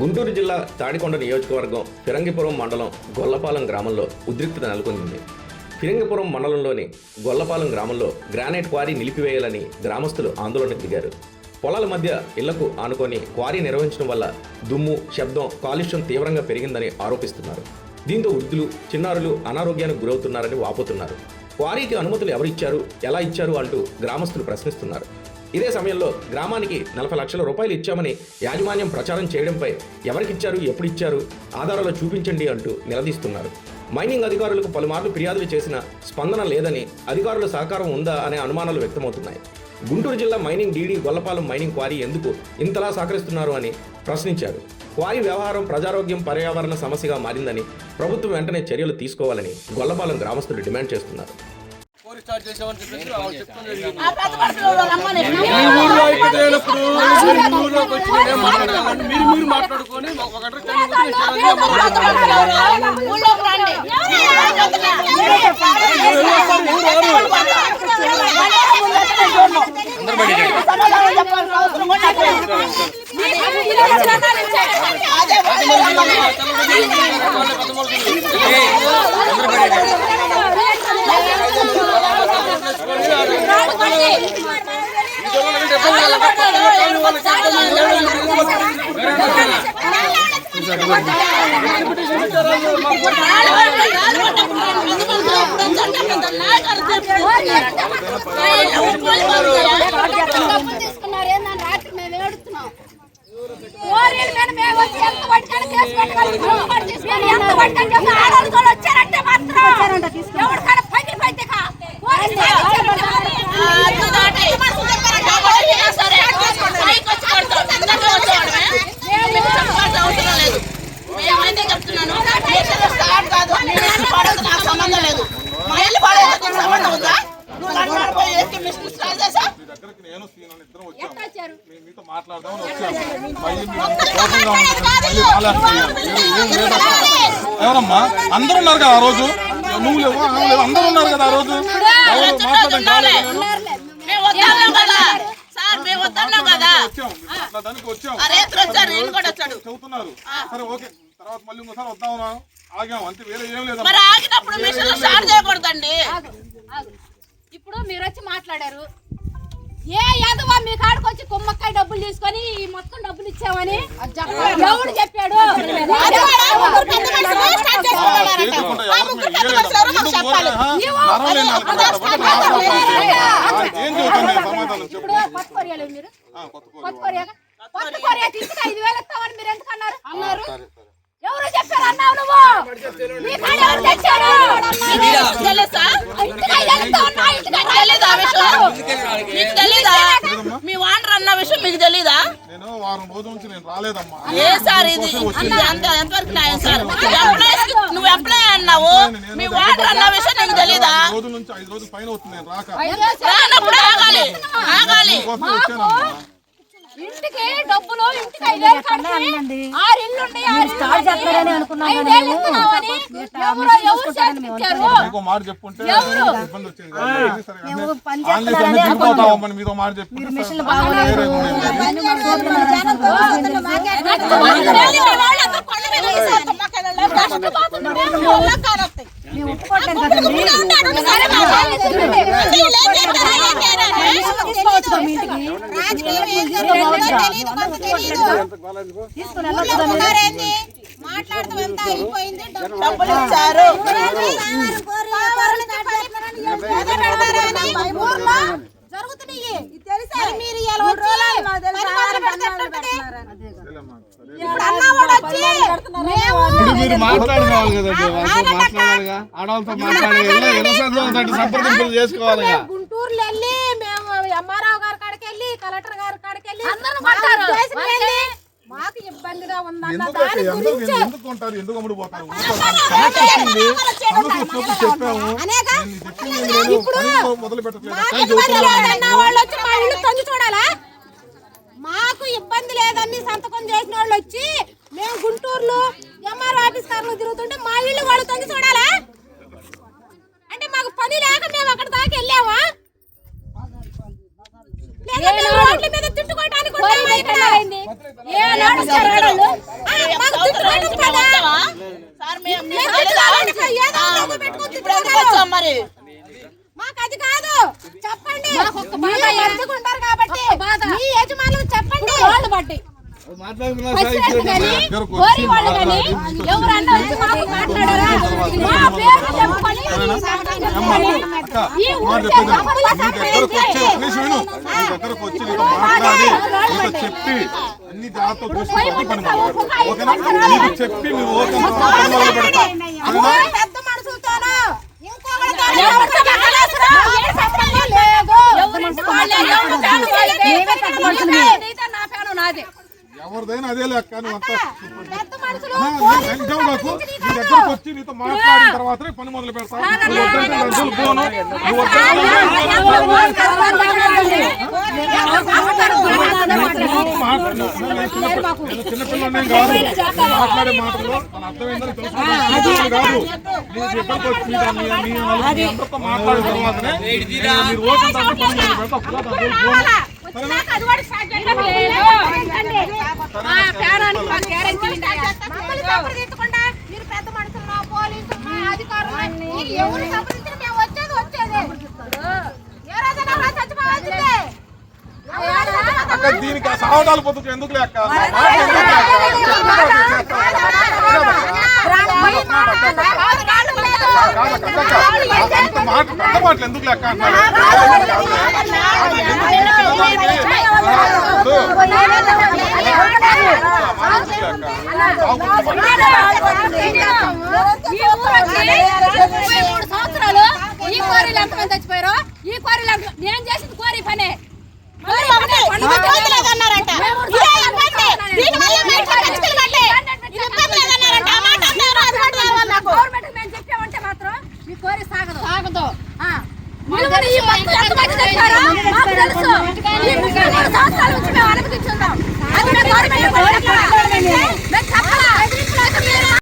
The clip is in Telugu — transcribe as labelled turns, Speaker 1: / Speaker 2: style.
Speaker 1: గుంటూరు జిల్లా తాడికొండ నియోజకవర్గం ఫిరంగిపురం మండలం గొల్లపాలెం గ్రామంలో ఉద్రిక్తత నెలకొంది. ఫిరంగిపురం మండలంలోని గొల్లపాలెం గ్రామంలో గ్రానైట్ క్వారీ నిలిపివేయాలని గ్రామస్తులు ఆందోళనకు దిగారు. పొలాల మధ్య ఇళ్ళకు ఆనుకొని క్వారీ నిర్వహించడం వల్ల దుమ్ము శబ్దం కాలుష్యం తీవ్రంగా పెరిగిందని ఆరోపిస్తున్నారు. దీంతో వృద్ధులు చిన్నారులు అనారోగ్యానికి గురవుతున్నారని వాపోతున్నారు. క్వారీకి అనుమతులు ఎవరిచ్చారు ఎలా ఇచ్చారు అంటూ గ్రామస్తులు ప్రశ్నిస్తున్నారు. ఇదే సమయంలో గ్రామానికి నలభై లక్షల రూపాయలు ఇచ్చామని యాజమాన్యం ప్రచారం చేయడంపై ఎవరికిచ్చారు ఎప్పుడు ఇచ్చారు ఆధారాలు చూపించండి అంటూ నిలదీస్తున్నారు. మైనింగ్ అధికారులకు పలుమార్లు ఫిర్యాదులు చేసిన స్పందన లేదని అధికారుల సహకారం ఉందా అనే అనుమానాలు వ్యక్తమవుతున్నాయి. గుంటూరు జిల్లా mining DD Gollapalem mining quarry ఎందుకు ఇంతలా సహకరిస్తున్నారు అని ప్రశ్నించారు. క్వారీ వ్యవహారం ప్రజారోగ్యం పర్యావరణ సమస్యగా మారిందని ప్రభుత్వం వెంటనే చర్యలు తీసుకోవాలని గొల్లపాలెం గ్రామస్తులు డిమాండ్ చేస్తున్నారు.
Speaker 2: కోరి స్టార్ట్ చేసామని చెప్పేసి ఇక్కడ లేనప్పుడు వచ్చి నేనేం మీరు మీరు మాట్లాడుకొని ఒక గంట టైం వదిలేసేయాలని
Speaker 3: ఊళ్ళోకి రండి చెప్పాల్సిన అవసరం కూడా లేదు. అదే తీసుకున్నారు ఏందని రాత్రి మేము ఏడుస్తున్నాం ఓరీల మీద మేము వచ్చి ఎంత పట్టుకొని కేసు పెట్టగలుగుతాం? ఎంత పట్టుకొని చెప్పి ఆడవాళ్ళు కూడా వచ్చారంటే మాత్రం ఎవరికైనా పగిలిపోయితే కా. పోలీసు వాళ్ళు వచ్చారంటే మాత్రం. ఎంత మనుషులు చెప్పారంటే ఎవరైనా సరే. పైకి వచ్చి కొడతాం. కిందకి వచ్చేవాడమే. మీకు చెప్పాల్సిన అవసరం లేదు. మేమైతే చెప్తున్నాను. కేసులు స్టార్ట్ కాదు. నీ ఇల్లు పడదు నాకు సంబంధం లేదు. మా ఇల్లు పడేది నీకు సంబంధం ఉందా? నువ్వు లండన్ పోయి ఎక్కి మిషన్ స్టార్ట్ చేసావు?
Speaker 4: దగ్గరికి నేను సీనాన్ని ఇద్దరం వచ్చాము మేము మీతో మాట్లాడదామని వచ్చాము మళ్ళీ కోపంగా మళ్ళీ లేదు. ఎవరమ్మా? అందరూ ఉన్నారు కదా ఆ రోజు? నువ్వు లేవు? ఆమె లేవు? అందరూ ఉన్నారు కదా ఆ రోజు? ఎవరు మాట్లాడడం కాలేదు. వచ్చాము. చెబుతున్నారు సరే ఓకే. తర్వాత మళ్ళీ ఇంకోసారి వద్దామన్నా ఆగాము అంతే వేరే ఏం
Speaker 3: మరి
Speaker 4: లేదమ్మా
Speaker 3: ఆగినప్పుడు మిషన్ స్టార్ట్ చేయకూడదండి.
Speaker 5: ఇప్పుడు మీరు వచ్చి మాట్లాడారు. ఏ యాదవ మీ కాడికి వచ్చి కుమ్మక్కాయ డబ్బులు తీసుకొని ఈ మొత్తం డబ్బులు ఇచ్చామని చెప్పాడు
Speaker 4: ఎవరు
Speaker 3: ముగ్గురు
Speaker 4: మేము
Speaker 3: పెద్ద
Speaker 4: చేయలేదమ్మా.
Speaker 3: మనుషులు మాకు
Speaker 4: ఎందుకు
Speaker 3: చెప్పాలి.
Speaker 4: ఊరికే, ఆ? నరవలేని వాళ్ళకి మాట్లాడబట్టి మాట్లాడుతుంటే ఏం చెబుతుంది సమాధానం చెప్పు
Speaker 5: ఇప్పుడు కొత్త కొరియాలు మీరు
Speaker 4: ఆ, కొత్త కోరి.
Speaker 5: కొత్త కొరియా కొత్త కొరియా తీసుకు ఐదు వేలు ఇస్తామని మీరు ఎందుకు అన్నారు అన్నారు ఎవరు చెప్పారు అన్నావు నువ్వు? మీ కాడ ఎవరు తెచ్చారు?
Speaker 3: తెలుసా?
Speaker 5: ఇంటికి ఇంటికి
Speaker 3: తెలీదా ఆ విషయం? మీకు తెలీదా? మీ వాండర్ అన్న విషయం మీకు తెలీదా?
Speaker 4: నేను వారం రోజుల నుంచి నేను రాలేదమ్మా.
Speaker 3: ఏ సార్ ఇది? ఇది ఎంత ఎంతవరకు న్యాయం సార్? ఎంప్లాయీస్కి నువ్వు ఎంప్లాయ్ అన్నావు. మీ వాండర్ అన్న విషయం నీకు తెలీదా?
Speaker 4: రోజుల నుంచి ఐదు రోజులు పైన అవుతుంది నేను రాక.
Speaker 3: రానప్పుడు ఆగాలి. ఆగాలి.
Speaker 5: ఇంటికి డబ్బులు ఇంటికి ఐదేళ్ళు కట్టి ఆరు ఇల్లు ఉన్నాయి ఆరు స్టార్ట్ చేస్తారని అనుకున్నాం ఐదేళ్ళు ఇస్తున్నామని ఎవరు ఎవరు చేతికిచ్చారు
Speaker 4: ఇంకో మాట చెప్పుంటే ఇబ్బంది వచ్చేది కాదు.
Speaker 3: జరుగుతున్నాయి. మరి మీరు
Speaker 6: మాట్లాడుకోవాలి కదండి వాళ్ళతో మాట్లాడాలిగా. ఆడవాళ్ళతో మాట్లాడాలి సంప్రదింపులు చేసుకోవాలిగా
Speaker 5: గుంటూరులో వెళ్ళి మేము ఎంఆర్ఓ గారి కాడికి వెళ్ళి కలెక్టర్ ఇబ్బందిగా ఉందన్న దాని గురించి
Speaker 4: ఎందుకు ఎందుకు అమ్ముడు పోతారు? చెప్పాము మొదలు పెట్టట్లేదు
Speaker 3: చూడాలా మాకు ఇబ్బంది లేదని సంతకం చేసిన వాళ్ళు వచ్చి మేము గుంటూరులో ఎంఆర్ ఆఫీస్ కార్లో తిరుగుతుంటే మా ఇల్లు వాళ్ళు తొంగి చూడాలా అంటే మాకు పని లేక మేము అక్కడ దాకా వెళ్ళామా లేదా మేము రోడ్ల మీద తిట్టుకోవడానికి ఉంటామా
Speaker 5: ఇక్కడ అయింది ఏ నాడు వచ్చారు ఆడవాళ్ళు?
Speaker 3: మాకు తిట్టుకోండి కదా. మేము తెచ్చుకోవాలంటే ఏదో ఒక డబ్బు పెట్టుకొని తిట్టుకోగలం. మాకు అది కాదు చెప్పండి
Speaker 5: మాకు ఒక్క బాధ
Speaker 3: మీరు
Speaker 5: అయ్యా.
Speaker 3: ఎత్తుకుంటారు కాబట్టి
Speaker 5: ఒక్క బాధ.
Speaker 3: మీ యజమానులు చెప్పండి
Speaker 5: వాళ్ళు పడ్డాయి పసిరెడ్డి కానీ కోరి వాళ్ళు కానీ ఎవరన్నా వచ్చి మాకు మాట్లాడారా మా పేరు చెప్పుకొని ఈ ఊరికే
Speaker 4: చెప్పి అన్ని నీకు చెప్పి
Speaker 5: ఎవరి. నీ నాదే.
Speaker 4: ఎవరిదైనా అదే లెక్క దగ్గరకు వచ్చి నీతో మాట్లాడిన తర్వాతనే పని మొదలు పెడతా. నువ్వు వద్దంటే నేను అసలు పోను. నువ్వు వద్దంటే నేను చిన్నపిల్లనే కాదు. మాట్లాడే. మాటల్లో తన అర్థమైందని తెలుసుకున్నాను కాదు. నీ దగ్గరకు వచ్చి మీ అందరితో మాట్లాడిన తర్వాతనే మీరు ఓకే అంటే పని మొదలు పెడతా
Speaker 3: మీరు పెద్ద మనుషులు పోలీసులు మా అధికారులు ఎవరు సంప్రదించిన మేము వచ్చేది వచ్చేది ఏ రోజైనా చచ్చిపోవాల్సిందే
Speaker 4: దీనికి సావటాలు పొద్దుకు ఎందుకు మాట ఎందుకు? అంత మాట పెద్ద మాటలు ఎందుకు లెక్క అంటున్నారు విలువని ఈ
Speaker 5: భక్తులు ఎంత మంది తెచ్చారో మాకు తెలుసు. ఈ ముప్పై మూడు సంవత్సరాల నుంచి మేము ఆనందించుందాం అది గవర్నమెంట్